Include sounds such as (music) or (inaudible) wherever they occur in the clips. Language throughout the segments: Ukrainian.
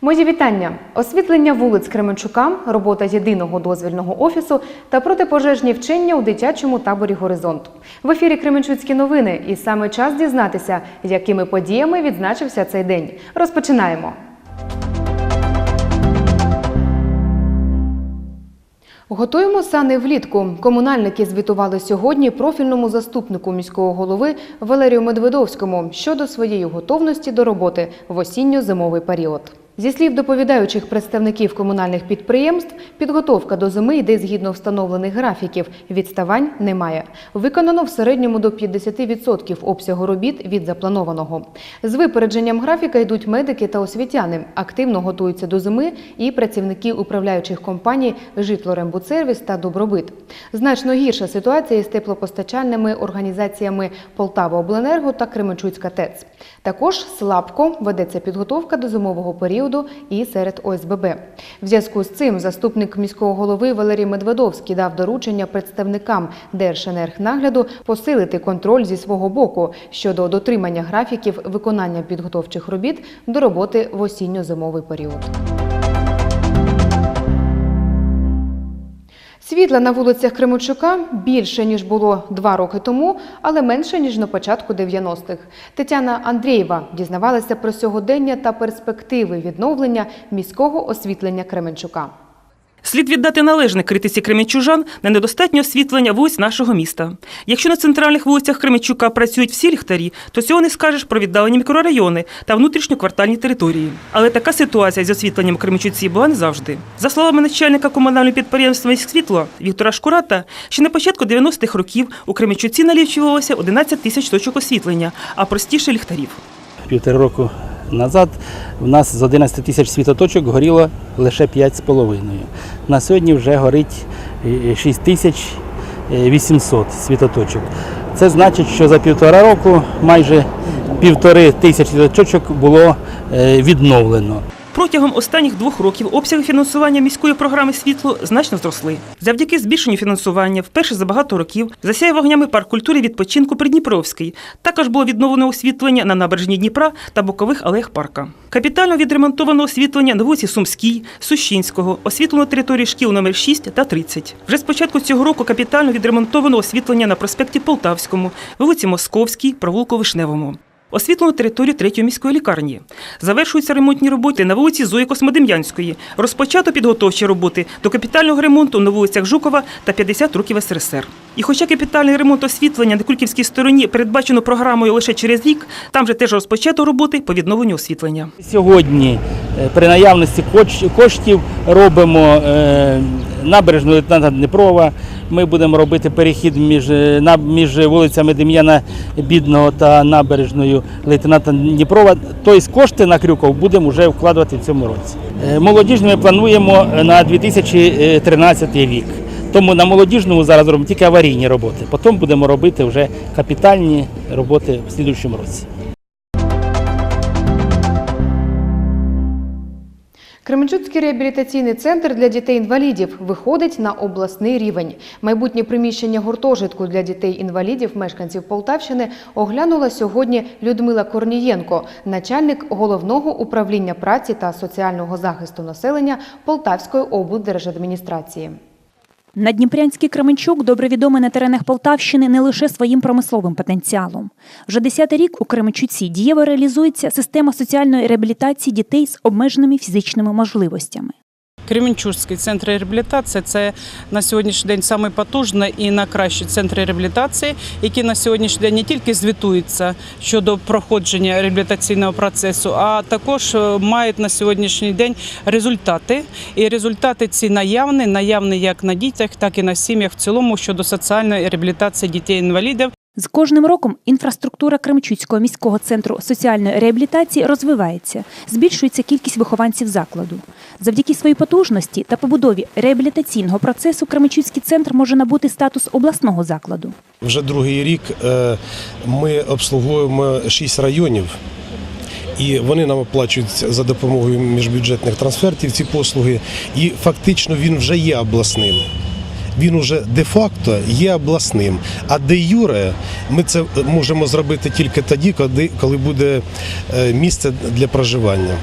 Мої вітання. Освітлення вулиць Кременчука, робота єдиного дозвільного офісу та протипожежні вчення у дитячому таборі Горизонт. В ефірі Кременчуцькі новини, і саме час дізнатися, якими подіями відзначився цей день. Розпочинаємо. Готуємо сани влітку. Комунальники звітували сьогодні профільному заступнику міського голови Валерію Медведовському щодо своєї готовності до роботи в осінньо-зимовий період. Зі слів доповідаючих представників комунальних підприємств, підготовка до зими йде згідно встановлених графіків. Відставань немає. Виконано в середньому до 50% обсягу робіт від запланованого. З випередженням графіка йдуть медики та освітяни. Активно готуються до зими і працівники управляючих компаній «Житлорембудсервіс» та «Добробит». Значно гірша ситуація із теплопостачальними організаціями Полтава Обленерго та Кременчуцька ТЕЦ. Також слабко ведеться підготовка до зимового періоду і серед ОСББ. В зв'язку з цим заступник міського голови Валерій Медведовський дав доручення представникам Держенергнагляду посилити контроль зі свого боку щодо дотримання графіків виконання підготовчих робіт до роботи в осінньо-зимовий період. Світла на вулицях Кременчука більше ніж було два роки тому, але менше ніж на початку 90-х. Тетяна Андрієва дізнавалася про сьогодення та перспективи відновлення міського освітлення Кременчука. Слід віддати належне критиці кременчужан на недостатнє освітлення вулиць нашого міста. Якщо на центральних вулицях Кременчука працюють всі ліхтарі, то цього не скажеш про віддалені мікрорайони та внутрішньоквартальні території. Але така ситуація з освітленням в Кременчуці була не завжди. За словами начальника комунального підприємства «Світло» Віктора Шкурата, ще на початку 90-х років у Кременчуці налічувалося 11 тисяч точок освітлення, а простіше ліхтарів. Півтора року назад в нас з 11 тисяч світоточок горіло лише 5,5. На сьогодні вже горить е, 6 тисяч е, 800 світоточок. Це значить, що за півтора року майже півтори тисячі світоточок було е, відновлено. Протягом останніх двох років обсяги фінансування міської програми світло значно зросли. Завдяки збільшенню фінансування вперше за багато років засяє вогнями парк культури відпочинку Придніпровський. Також було відновлено освітлення на набережні Дніпра та бокових алеях парка. Капітально відремонтовано освітлення на вулиці Сумській, Сущинського, освітлено території шкіл номер 6 та 30. Вже з початку цього року капітально відремонтовано освітлення на проспекті Полтавському, вулиці Московській, провулку Вишневому. Освітлено територію третьої міської лікарні. Завершуються ремонтні роботи на вулиці Зої Космодем'янської. Розпочато підготовчі роботи до капітального ремонту на вулицях Жукова та 50 років СРСР. І хоча капітальний ремонт освітлення на Кульківській стороні передбачено програмою лише через рік, там же теж розпочато роботи по відновленню освітлення. Сьогодні е, при наявності коштів робимо е, набережну лейтенанта Дніпрова. Ми будемо робити перехід між, е, між вулицями Дем'яна Бідного та набережною лейтенанта Дніпрова. Тобто кошти на Крюков будемо вже вкладати в цьому році. Е, Молодіжну ми плануємо на 2013 рік. Тому на молодіжному зараз робимо тільки аварійні роботи. Потім будемо робити вже капітальні роботи в слідуючому році. Кременчуцький реабілітаційний центр для дітей-інвалідів виходить на обласний рівень. Майбутнє приміщення гуртожитку для дітей-інвалідів, мешканців Полтавщини, оглянула сьогодні Людмила Корнієнко, начальник головного управління праці та соціального захисту населення Полтавської облдержадміністрації. Надніпрянський Кременчук добре відомий на теренах Полтавщини не лише своїм промисловим потенціалом. Вже десятий рік у Кременчуці дієво реалізується система соціальної реабілітації дітей з обмеженими фізичними можливостями. Кременчужський центр реабілітації це на сьогоднішній день потужний і найкращий центр реабілітації, які на сьогоднішній день не тільки звітуються щодо проходження реабілітаційного процесу, а також е, мають на сьогоднішній день результати. І результати ці наявні, наявні як на дітях, так і на сім'ях в цілому щодо соціальної реабілітації дітей-інвалідів. З кожним роком інфраструктура Кременчуцького міського центру соціальної реабілітації розвивається, збільшується кількість вихованців закладу. Завдяки своїй потужності та побудові реабілітаційного процесу Кременчуцький центр може набути статус обласного закладу. Вже другий рік е, ми обслуговуємо шість районів, і вони нам оплачують за допомогою міжбюджетних трансфертів ці послуги. І фактично він вже є обласним. Він уже де-факто є обласним. А де юре ми це можемо зробити тільки тоді, коли, буде е, місце для проживання.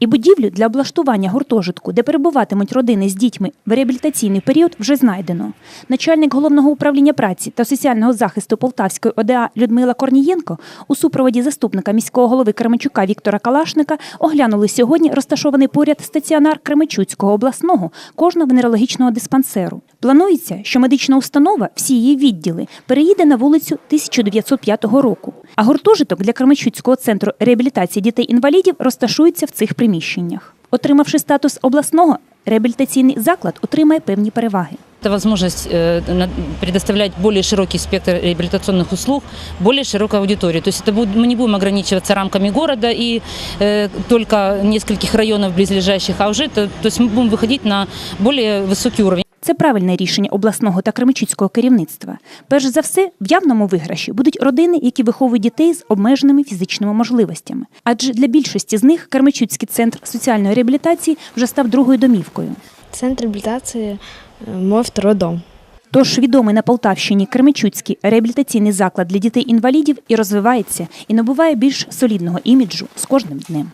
І будівлю для облаштування гуртожитку, де перебуватимуть родини з дітьми в реабілітаційний період, вже знайдено. Начальник головного управління праці та соціального захисту Полтавської ОДА Людмила Корнієнко у супроводі заступника міського голови Кременчука Віктора Калашника оглянули сьогодні розташований поряд стаціонар Кременчуцького обласного кожного венерологічного диспансеру. Планується, що медична установа, всі її відділи, переїде на вулицю 1905 року. А гуртожиток для Кременчуцького центру реабілітації дітей-інвалідів розташується в цих приміщеннях. Отримавши статус обласного, реабілітаційний заклад отримає певні переваги. Это возможность э, на- предоставлять более широкий спектр реабилитационных услуг, более широкой аудитории. То есть это будет, мы не будем ограничиваться рамками города и э, только нескольких районов близлежащих, а уже то, то есть мы будем выходить на более высокий уровень. Це правильне рішення обласного та кремичуцького керівництва. Перш за все, в явному виграші будуть родини, які виховують дітей з обмеженими фізичними можливостями. Адже для більшості з них Кермичуцький центр соціальної реабілітації вже став другою домівкою. Центр реабилитации э, мой второй дом. Тож відомий на Полтавщині Кременчуцький реабілітаційний заклад для дітей-інвалідів і розвивається, і набуває більш солідного іміджу з кожним днем.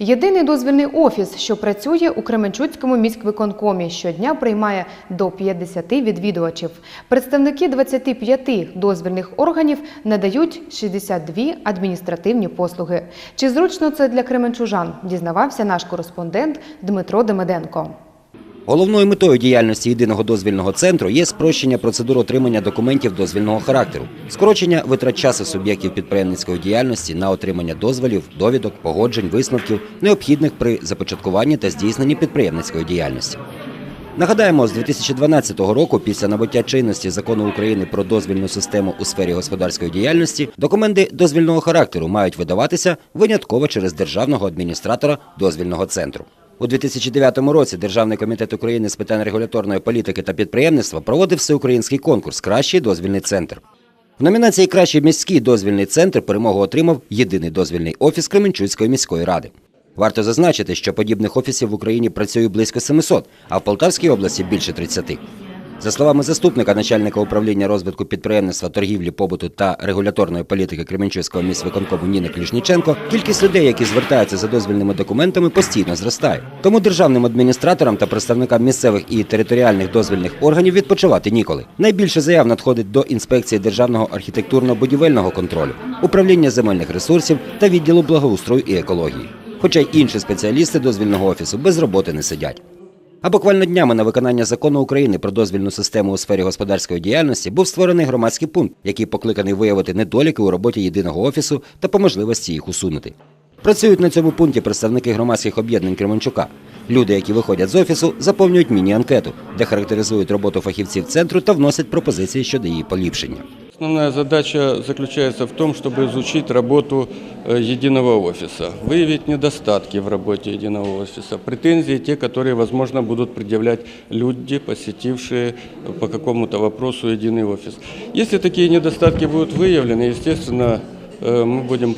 Єдиний дозвільний офіс, що працює у Кременчуцькому міськвиконкомі, щодня приймає до 50 відвідувачів. Представники 25 дозвільних органів надають 62 адміністративні послуги. Чи зручно це для кременчужан? Дізнавався наш кореспондент Дмитро Демиденко. Головною метою діяльності єдиного дозвільного центру є спрощення процедур отримання документів дозвільного характеру, скорочення витрат часу суб'єктів підприємницької діяльності на отримання дозволів, довідок, погоджень, висновків, необхідних при започаткуванні та здійсненні підприємницької діяльності. Нагадаємо, з 2012 року, після набуття чинності закону України про дозвільну систему у сфері господарської діяльності, документи дозвільного характеру мають видаватися винятково через державного адміністратора дозвільного центру. У 2009 році Державний комітет України з питань регуляторної політики та підприємництва проводив всеукраїнський конкурс Кращий дозвільний центр. В номінації Кращий міський дозвільний центр перемогу отримав єдиний дозвільний офіс Кременчуцької міської ради. Варто зазначити, що подібних офісів в Україні працює близько 700, а в Полтавській області більше 30. За словами заступника начальника управління розвитку підприємництва, торгівлі, побуту та регуляторної політики Кременчуцького міськвиконкому Ніни Клішніченко, кількість людей, які звертаються за дозвільними документами, постійно зростає. Тому державним адміністраторам та представникам місцевих і територіальних дозвільних органів відпочивати ніколи. Найбільше заяв надходить до інспекції державного архітектурно-будівельного контролю, управління земельних ресурсів та відділу благоустрою і екології. Хоча й інші спеціалісти дозвільного офісу без роботи не сидять. А буквально днями на виконання закону України про дозвільну систему у сфері господарської діяльності був створений громадський пункт, який покликаний виявити недоліки у роботі єдиного офісу та по можливості їх усунути. Працюють на цьому пункті представники громадських об'єднань Кременчука. Люди, які виходять з офісу, заповнюють міні-анкету, де характеризують роботу фахівців центру та вносять пропозиції щодо її поліпшення. Основная задача заключается в том, чтобы изучить работу э, единого офиса, выявить недостатки в работе единого офиса, претензии те, которые, возможно, будут предъявлять люди, посетившие по какому-то вопросу единый офис. Если такие недостатки будут выявлены, естественно, э, мы будем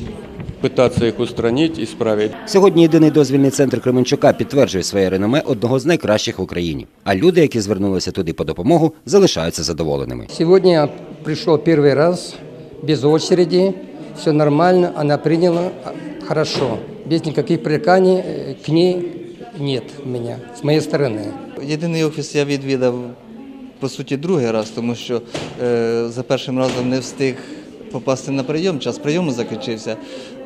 пытаться их устранить, исправить. Сьогодні єдиний дозвільний центр Кременчука підтверджує своє реноме одного з найкращих в Україні. А люди, які звернулися туди по допомогу, залишаються задоволеними. Сегодня я пришел первый раз, без очереди, все нормально, она приняла а, хорошо, без никаких пререканий э, к ней нет у меня, с моей стороны. Єдиний офіс я відвідав по суті другий раз, тому що е, за першим разом не встиг попасти на прийом, час прийому закінчився.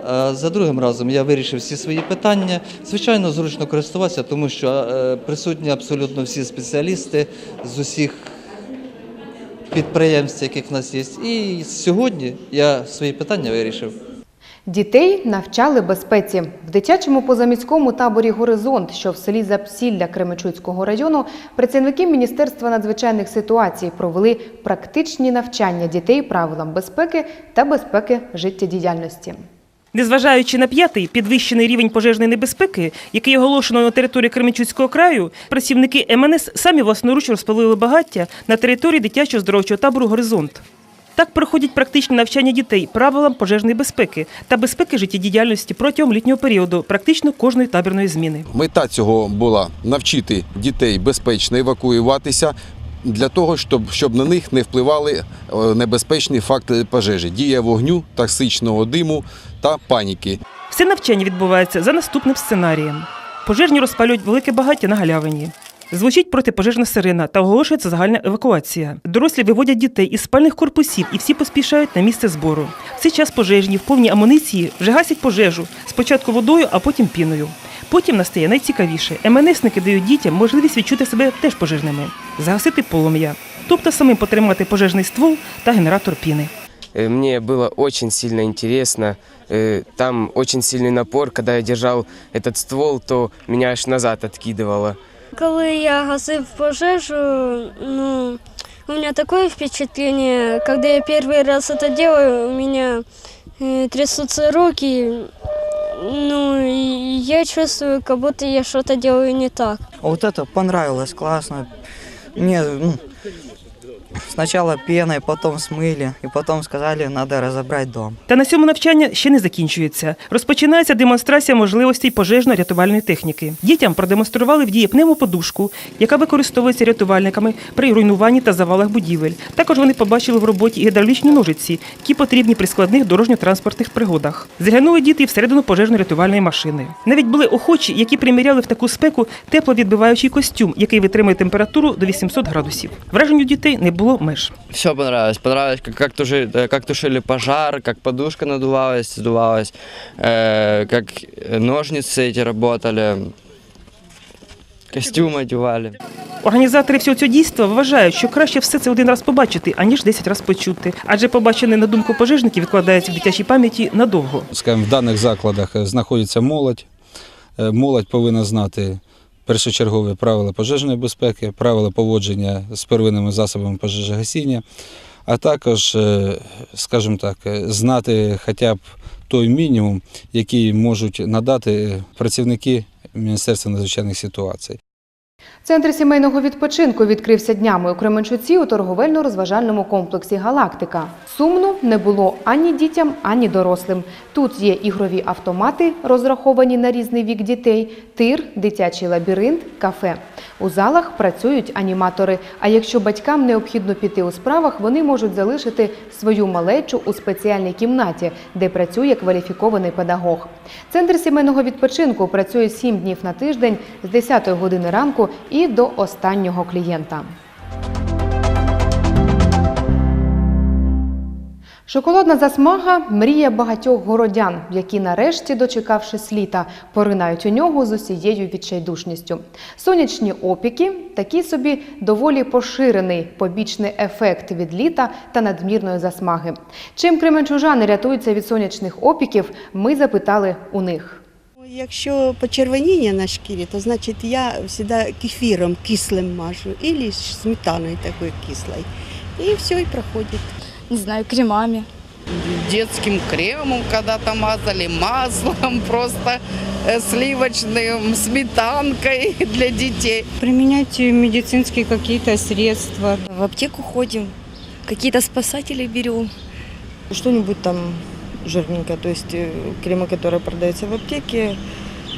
А за другим разом я вирішив всі свої питання. Звичайно, зручно користуватися, тому що е, присутні абсолютно всі спеціалісти з усіх підприємств, яких в нас є. І сьогодні я свої питання вирішив. Дітей навчали безпеці в дитячому позаміському таборі Горизонт, що в селі Запсілля Кременчуцького району, працівники Міністерства надзвичайних ситуацій провели практичні навчання дітей правилам безпеки та безпеки життєдіяльності. Незважаючи на п'ятий підвищений рівень пожежної небезпеки, який оголошено на території Кременчуцького краю, працівники МНС самі власноруч розпалили багаття на території дитячого здоровчого табору Горизонт. Так проходять практичні навчання дітей правилам пожежної безпеки та безпеки життєдіяльності протягом літнього періоду, практично кожної табірної зміни. Мета цього була навчити дітей безпечно евакуюватися для того, щоб, щоб на них не впливали е, небезпечні факти пожежі, дія вогню, токсичного диму та паніки. Все навчання відбувається за наступним сценарієм. Пожежні розпалюють велике багаття на галявині. Звучить протипожежна сирена та оголошується загальна евакуація. Дорослі виводять дітей із спальних корпусів і всі поспішають на місце збору. В цей час пожежні в повній амуніції вже гасять пожежу спочатку водою, а потім піною. Потім настає найцікавіше. МНСники дають дітям можливість відчути себе теж пожежними, загасити полум'я, тобто самим потримати пожежний ствол та генератор піни. Э, Мне было очень сильно интересно. Э, Там очень сильный напор. Когда я держал этот ствол, то меня аж назад откидывало. Коли я гасив пожежу, ну, у меня такое впечатление, когда я первый раз это делаю, у меня э, трясутся руки, ну, и я чувствую, как будто я что-то делаю не так. Вот это понравилось, классно. Мне ну, сначала пеной, потом смыли, и потом сказали, надо разобрать дом. Та на цьому навчання ще не закінчується. Розпочинається демонстрація можливостей пожежно-рятувальної техніки. Дітям продемонстрували в дії пневмоподушку, яка використовується рятувальниками при руйнуванні та завалах будівель. Також вони побачили в роботі і гідравлічні ножиці, які потрібні при складних дорожньо-транспортних пригодах. Заглянули діти і всередину пожежно-рятувальної машини. Навіть були охочі, які приміряли в таку спеку тепловідбиваючий костюм, який витримує температуру до 800 градусів. Вражень у дітей не було меж. Все понравилось. Понравилось, как, как, тушили, э, как тушили пожар, как подушка надувалась, сдувалась, э, как ножницы эти работали, костюм одевали. Організатори всього цього дійства вважають, що краще все це один раз побачити, аніж 10 разів почути. Адже побачене на думку пожежників відкладається в дитячій пам'яті надовго. Скажімо, в даних закладах е, знаходиться молодь. Е, Молодь повинна знати першочергові правила пожежної безпеки, правила поводження з первинними засобами пожежогасіння, а також, е, скажімо так, е, знати хоча б той мінімум, який можуть надати працівники Міністерства надзвичайних ситуацій. Центр сімейного відпочинку відкрився днями у Кременчуці у торговельно-розважальному комплексі Галактика. Сумно не було ані дітям, ані дорослим. Тут є ігрові автомати, розраховані на різний вік дітей, тир, дитячий лабіринт, кафе. У залах працюють аніматори. А якщо батькам необхідно піти у справах, вони можуть залишити свою малечу у спеціальній кімнаті, де працює кваліфікований педагог. Центр сімейного відпочинку працює 7 днів на тиждень з 10 години ранку і до останнього клієнта. Шоколадна засмага мрія багатьох городян, які нарешті, дочекавшись літа, поринають у нього з усією відчайдушністю. Сонячні опіки такий собі доволі поширений побічний ефект від літа та надмірної засмаги. Чим кременчужани рятуються від сонячних опіків, ми запитали у них. Якщо почервоніння на шкірі, то значить я завжди кефіром кислим мажу, або сметаною такою кислою. І все, і проходить. Не знаю, кремами. детским кремом когда-то мазали, маслом просто (laughs) э, сливочным, сметанкой (laughs) для детей. Применять медицинские какие-то средства. В аптеку ходим, какие-то спасатели берем. Что-нибудь там жирненькое, то есть э, кремы, которые продаются в аптеке,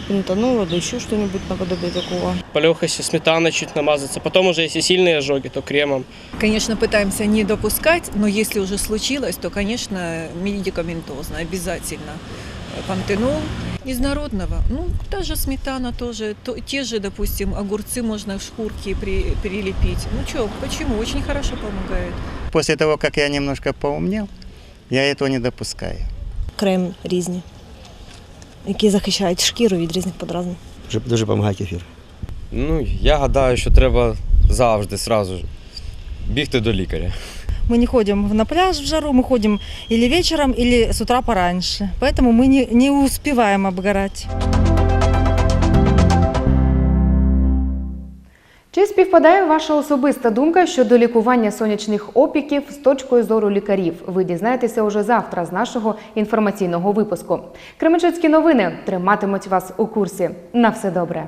пентанола, да еще что-нибудь наподобие такого. По легкости сметаной чуть намазаться. Потом уже, если сильные ожоги, то кремом. Конечно, пытаемся не допускать, но если уже случилось, то, конечно, медикаментозно, обязательно. Пантенол из народного, ну, та же сметана тоже, то, те же, допустим, огурцы можно в шкурки при, прилепить. Ну что, почему? Очень хорошо помогает. После того, как я немножко поумнел, я этого не допускаю. Крем різні, які захищають шкіру від різних подразнень. Дуже, дуже допомагає кефір. Ну, я гадаю, що треба завжди сразу ж бігти до лікаря. Мы не ходим на пляж в жару, мы ходим или вечером, или с утра пораньше. Поэтому мы не, не успеваем обгорать. Чи співпадає ваша особиста думка щодо лікування сонячних опіків з точкою зору лікарів? Ви дізнаєтеся уже завтра з нашого інформаційного випуску. Кременчуцькі новини триматимуть вас у курсі. На все добре.